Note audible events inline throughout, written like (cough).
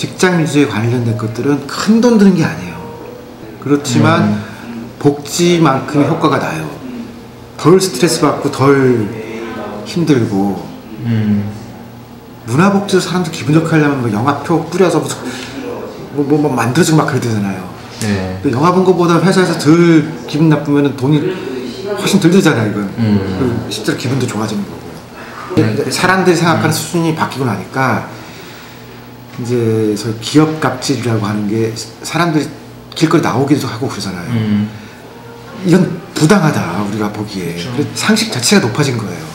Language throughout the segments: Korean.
직장 민주주의 관련된 것들은 큰 돈 드는 게 아니에요. 그렇지만 음. 복지만큼의 효과가 나요. 덜 스트레스 받고 덜 힘들고 음. 문화복지로 사람들 기분 좋게 하려면 뭐 영화표 뿌려서 무슨 뭐, 뭐, 뭐 만들어주고 막 그래야 되잖아요. 네. 영화 본 것보다 회사에서 덜 기분 나쁘면 돈이 훨씬 덜 들잖아요, 이건. 음. 그리고 실제로 기분도 좋아지는 거고. 근데 사람들이 생각하는 수준이 바뀌고 나니까 이제 소위 기업 갑질이라고 하는 게 사람들이 길거리 나오기도 하고 그러잖아요. 음. 이건 부당하다 우리가 보기에 그래서 상식 자체가 높아진 거예요.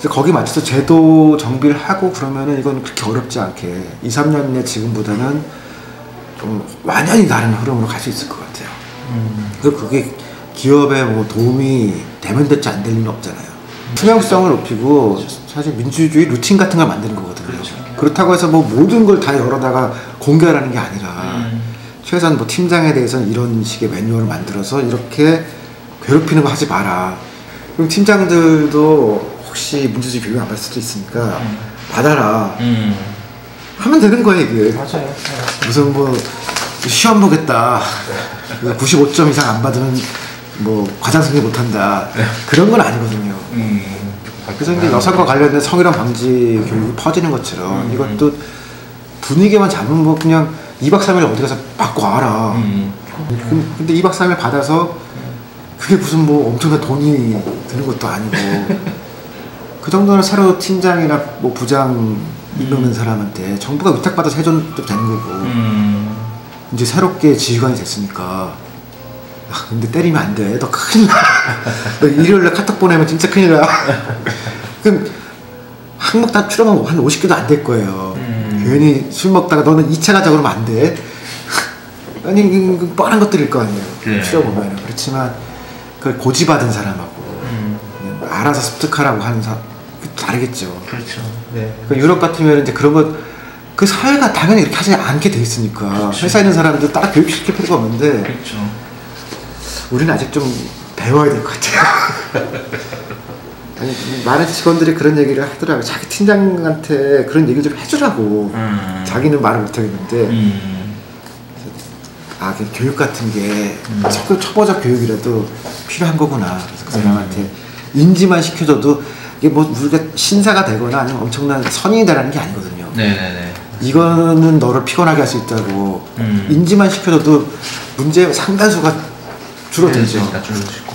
그래서 거기 맞춰서 제도 정비를 하고 그러면은 이건 그렇게 어렵지 않게 2, 3년 내 지금보다는 좀 완전히 다른 흐름으로 갈 수 있을 것 같아요. 그리고 그게 기업에 뭐 도움이 되면 됐지 안될 리는 없잖아요. 투명성을 높이고 사실 민주주의 루틴 같은 걸 만드는 거거든요. 그렇다고 해서 뭐 모든 걸 다 열어다가 공개하라는 게 아니라 최소한 뭐 팀장에 대해서는 이런 식의 매뉴얼을 만들어서 이렇게 괴롭히는 거 하지 마라. 그럼 팀장들도 혹시 민주주의 비용 안 받을 수도 있으니까 받아라. 음. 하면 되는 거예요 이게. 맞아요. 무슨 뭐 시험 보겠다. 95점 이상 안 받으면 뭐 과장 승리 못한다. 그런 건 아니거든요. 음. 그래서 이제 여성과 관련된 성희롱 방지 교육이 퍼지는 것처럼 이것도 분위기만 잡으면 뭐 그냥 2박 3일 어디 가서 받고 와라. 음. 근- 근데 2박 3일 받아서 그게 무슨 뭐 엄청난 돈이 드는 것도 아니고 (laughs) 그 정도는 새로 팀장이나 뭐 부장 임명된 사람한테 정부가 위탁받아서 해줘도 되는 거고 음. 이제 새롭게 지휘관이 됐으니까 아, 근데 때리면 안 돼. 너 큰일 나. 너 일요일날 카톡 보내면 진짜 큰일 나. 그럼 항목 다 추려면 한 50개도 안 될 거예요. 음. 괜히 술 먹다가 너는 2차 가자 그러면 안 돼. 아니 그 뻔한 것들일 거 아니에요. 네. 추려보면 그렇지만 그걸 고지받은 사람하고 음. 알아서 습득하라고 하는 사람 다르겠죠. 그렇죠. 네. 그 유럽 같으면 이제 그런 것, 그 사회가 당연히 이렇게 하지 않게 돼 있으니까 회사에 있는 사람들 따라 교육시킬 필요가 없는데 그렇죠. 우리는 아직 좀 배워야 될 것 같아요. 아니 많은 직원들이 그런 얘기를 하더라고요. 자기 팀장한테 그런 얘기를 좀 해주라고. 음. 자기는 말을 못하겠는데 음. 아, 그 교육 같은 게 초, 초보적 교육이라도 필요한 거구나. 그래서 그 사람한테 인지만 시켜줘도 이게 뭐 우리가 신사가 되거나 아니면 엄청난 선인이 되라는 게 아니거든요. 네네네. 이거는 너를 피곤하게 할 수 있다고 음. 인지만 시켜줘도 문제 상당수가 줄어들죠. 그러니까 줄어들죠.